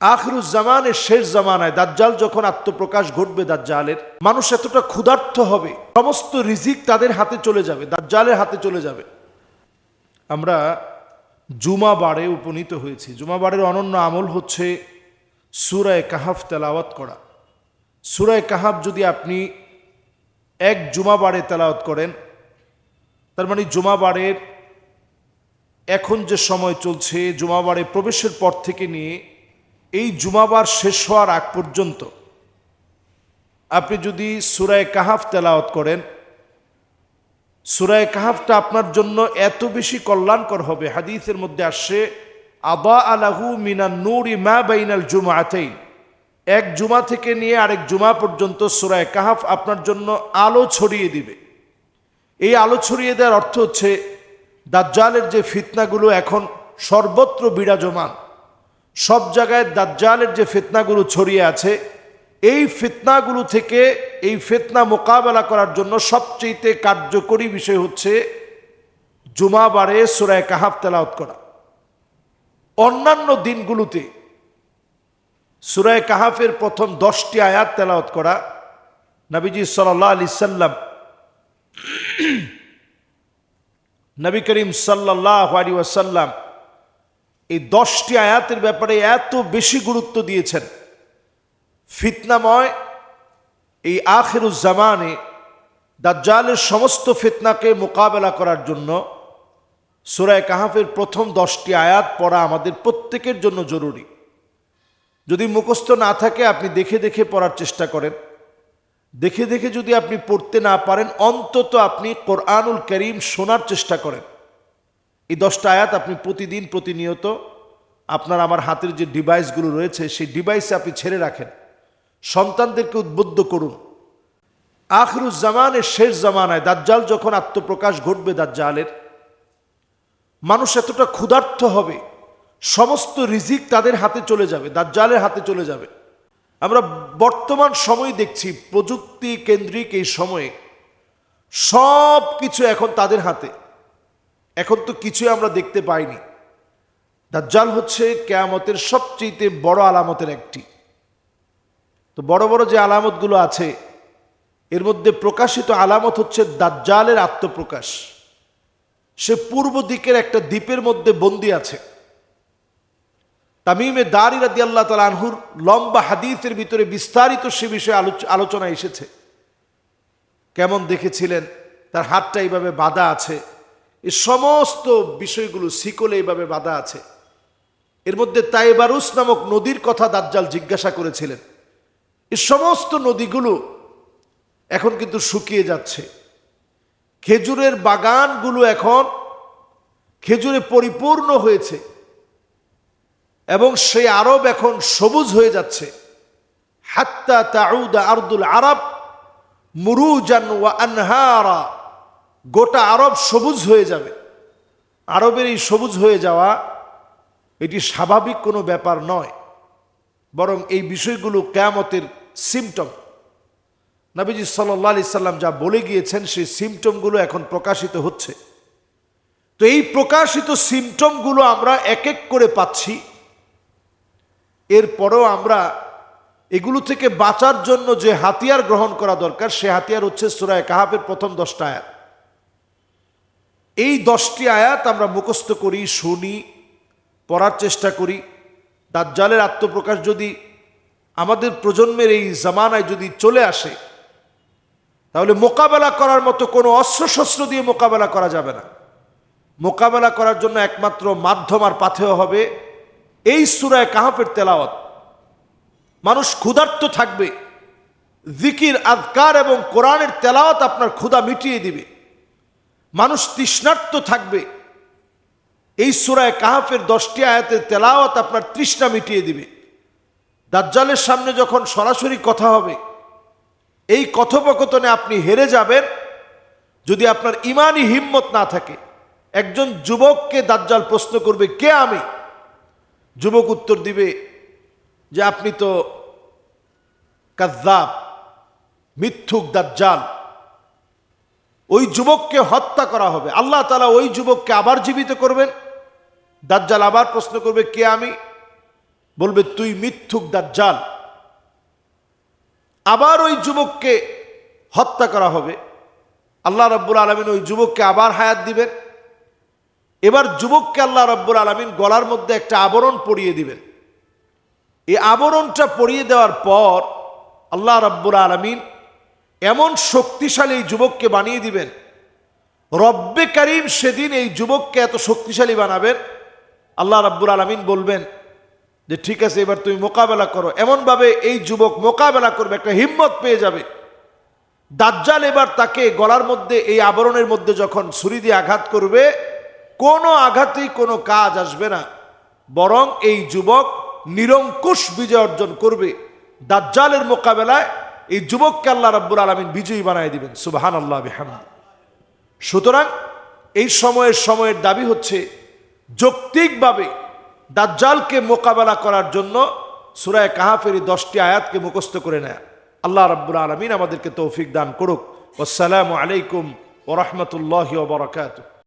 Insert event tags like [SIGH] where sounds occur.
আখরুজ্জামানের শেষ জামানায় দাজ্জাল যখন আত্মপ্রকাশ ঘটবে দাজ্জালের, মানুষ এতটা ক্ষুধার্ত হবে, সমস্ত রিজিক তাদের হাতে চলে যাবে, দাজ্জালের হাতে চলে যাবে। আমরা জুমা বারে উপনীত হয়েছি। জুমা বারের অনন্য আমল হচ্ছে সুরায় কাহাফ তেলাওয়াত করা। সুরায় কাহাফ যদি আপনি এক জুমা বারে তেলাওয়াত করেন, তার মানে জুমা বারের এখন যে সময় চলছে, জুমা বারে প্রবেশের পর থেকে নিয়ে এই জুমাবার শেষ হওয়ার আগ পর্যন্ত আপনি যদি সুরায় কাহাফ তেলাওয়াত করেন, সুরায় কাহাফটা আপনার জন্য এত বেশি কল্যাণকর হবে। হাদিসের মধ্যে আসছে আবা আলাহু মিনা নুরি মা বাইনাল জুমাতেইন এক জুমা থেকে নিয়ে আরেক জুমা পর্যন্ত সুরায় কাহাফ আপনার জন্য আলো ছড়িয়ে দিবে। এই আলো ছড়িয়ে দেওয়ার অর্থ হচ্ছে, দাজ্জালের যে ফিতনাগুলো এখন সর্বত্র বিরাজমান সব জায়গায় দাজ্জালের যে ফিতনাগুলো ছড়িয়ে আছে, এই ফিতনাগুলো থেকে এই ফিতনা মোকাবেলা করার জন্য সবচেয়ে কার্যকরী বিষয় হচ্ছে জুমাবারে সুরায় কাহাফ তেলাওত করা। অন্যান্য দিনগুলোতে সুরায় কাহাফের প্রথম দশটি আয়াত তেলাওত করা। নবীজি সাল্লাহ আলি সাল্লাম [CLEARS THROAT] নবী করিম সাল্লাহ আলী ওয়াসাল্লাম এই দশটি আয়াতের ব্যাপারে এত বেশি গুরুত্ব দিয়েছেন। ফিতনাময় এই আখেরুজ্জামানে দাজ্জালের সমস্ত ফিতনাকে মোকাবেলা করার জন্য সুরায় কাহাফের প্রথম দশটি আয়াত পড়া আমাদের প্রত্যেকের জন্য জরুরি। যদি মুখস্থ না থাকে, আপনি দেখে দেখে পড়ার চেষ্টা করেন। দেখে দেখে যদি আপনি পড়তে না পারেন, অন্তত আপনি কোরআনুল করিম শোনার চেষ্টা করেন। এই দশটা আয়াত আপনি প্রতিদিন প্রতিনিয়ত আপনার আমার হাতের যে ডিভাইসগুলো রয়েছে, সেই ডিভাইসে আপনি ছেড়ে রাখেন। সন্তানদেরকে উদ্বুদ্ধ করুন। আখরুজ্জামানের শেষ জামানায় দাজ্জাল যখন আত্মপ্রকাশ ঘটবে দাজ্জালের, মানুষ এতটা ক্ষুধার্থ হবে, সমস্ত রিজিক তাদের হাতে চলে যাবে, দাজ্জালের হাতে চলে যাবে। আমরা বর্তমান সময় দেখছি, প্রযুক্তি কেন্দ্রিক এই সময়ে সব কিছু এখন তাদের হাতে। এখন তো কিছুই আমরা দেখতে পাইনি। দাজ্জাল হচ্ছে কেয়ামতের সবচেয়ে বড় আলামতের একটি। তো বড় বড় যে আলামতগুলো আছে, এর মধ্যে প্রকাশিত আলামত হচ্ছে দাজ্জালের আত্মপ্রকাশ। সে পূর্ব দিকের একটা দ্বীপের মধ্যে বন্দি আছে। তামিমে দারি রাদি আল্লাহ তালা আনহুর লম্বা হাদিসের ভিতরে বিস্তারিত সে বিষয়ে আলোচনা এসেছে। কেমন দেখেছিলেন? তার হাতটা এইভাবে বাধা আছে। এই সমস্ত বিষয়গুলো শিকলে এইভাবে বাধা আছে। এর মধ্যে তাইবারুস নামক নদীর কথা দাজ্জাল জিজ্ঞাসা করেছিলেন। এই সমস্ত নদীগুলো এখন কিন্তু শুকিয়ে যাচ্ছে। খেজুরের বাগানগুলো এখন খেজুরে পরিপূর্ণ হয়েছে এবং সেই আরব এখন সবুজ হয়ে যাচ্ছে। হাত্তা তাউদা আরদুল আরব মুরুজান ওয়া আনহারা গোটা আরব সবুজ হয়ে যাবে। আরবের এই সবুজ হয়ে যাওয়া এটি স্বাভাবিক কোনো ব্যাপার নয়, বরং এই বিষয়গুলো কেয়ামতের সিমটম নবীজি সাল্লাহ আলি সাল্লাম যা বলে গিয়েছেন সেই সিমটমগুলো এখন প্রকাশিত হচ্ছে। তো এই প্রকাশিত সিমটমগুলো আমরা এক এক করে পাচ্ছি। এরপরেও আমরা এগুলো থেকে বাঁচার জন্য যে হাতিয়ার গ্রহণ করা দরকার, সে হাতিয়ার হচ্ছে সুরায় কাহাবের প্রথম দশটা এই দশটি আয়াত আমরা মুখস্থ করি, শুনি, পড়ার চেষ্টা করি। দাজ্জালের আত্মপ্রকাশ যদি আমাদের প্রজন্মের এই জামানায় যদি চলে আসে, তাহলে মোকাবেলা করার মতো কোনো অস্ত্রশস্ত্র দিয়ে মোকাবেলা করা যাবে না। মোকাবেলা করার জন্য একমাত্র মাধ্যম আর পাথেয় হবে এই সুরায় কাহাফের তেলাওয়াত। মানুষ ক্ষুধার্ত থাকবে, জিকির আদকার এবং কোরআনের তেলাওয়াত আপনার ক্ষুধা মিটিয়ে দিবে। মানুষ তৃষ্ণার্ত থাকবে। এই সুরায় কাহাফের দশটি আয়াতের তেলাওয়াত আপনার তৃষ্ণা মিটিয়ে দিবে। দাজ্জালের সামনে যখন সরাসরি কথা হবে, এই কথোপকথনে আপনি হেরে যাবেন যদি আপনার ইমানই হিম্মত না থাকে। একজন যুবককে দাজ্জাল প্রশ্ন করবে, কে আমি? যুবক উত্তর দিবে যে, আপনি তো কাজাব মিথ্যুক দাজ্জাল। যুবককে হত্যা করা হবে। আল্লাহ তালা ওই যুবককে আবার জীবিত করবেন। দাজ্জাল আবার প্রশ্ন করবে, কে আমি? বলবে, তুই মিথ্যুক দাজ্জাল। আবার ওই যুবককে হত্যা করা হবে। আল্লাহ রব্বুল আলমিন ওই যুবককে আবার হায়াত দিবেন। এবার যুবককে আল্লাহ রব্বুল আলমিন গলার মধ্যে একটা আবরণ পরিয়ে দিবেন। এই আবরণটা পরিয়ে দেওয়ার পর আল্লাহ রব্বুল আলমিন এমন শক্তিশালী এই যুবককে বানিয়ে দিবেন। রব্বে করিম সেদিন এই যুবককে এত শক্তিশালী বানাবেন। আল্লাহ রব্বুল আলমিন বলবেন যে, ঠিক আছে, এবার তুমি মোকাবেলা করো। এমনভাবে এই যুবক মোকাবেলা করবে, একটা হিম্মত পেয়ে যাবে। দাজ্জাল এবার তাকে গলার মধ্যে, এই আবরণের মধ্যে যখন ছুরি দিয়ে আঘাত করবে, কোনো আঘাতেই কোনো কাজ আসবে না। বরং এই যুবক নিরঙ্কুশ বিজয় অর্জন করবে। দাজ্জালের মোকাবেলায় এই যুবককে আল্লাহ রাব্বুল আলমিন বিজয়ী বানায় দিবেন সুবাহান আল্লাহ বিহামদ। সুতরাং এই সময়ের সময়ের দাবি হচ্ছে যৌক্তিকভাবে দাজ্জালকে মোকাবেলা করার জন্য সুরায় কাহাফের এই দশটি আয়াতকে মুখস্থ করে নেয়। আল্লাহ রাব্বুল আলমিন আমাদেরকে তৌফিক দান করুক। আসসালামু আলাইকুম ওরহমতুল্লাহ বরকাত